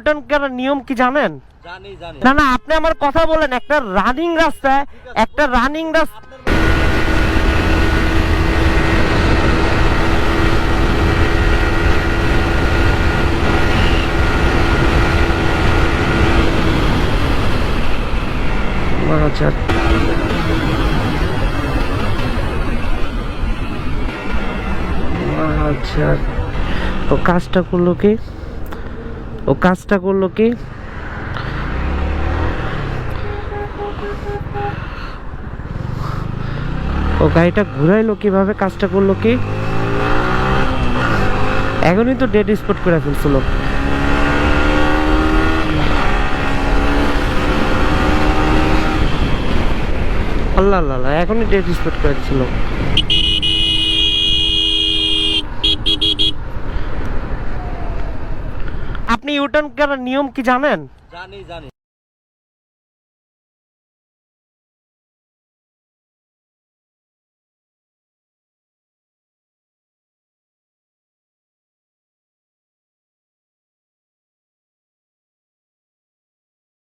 U turn করার নিয়ম কি জানেন? জানি জানি। না না আপনি আমার কথা বলেন একটা রানিং রাস্তায় একটা রানিং রাস্তা আচ্ছা আচ্ছা ও কাজটা করল কি? ও কাজটা করল কি? ও গাড়িটা ঘুরাইলো কীভাবে? কাজটা করল কি? এখনই তো ডেড স্পট করে ফেলছিল। আল্লাহ আল্লাহ এখনই ডেড স্পট করে দিছিল। আপনি ইউটার্ন নিয়ম কি জানেন? জানি জানি।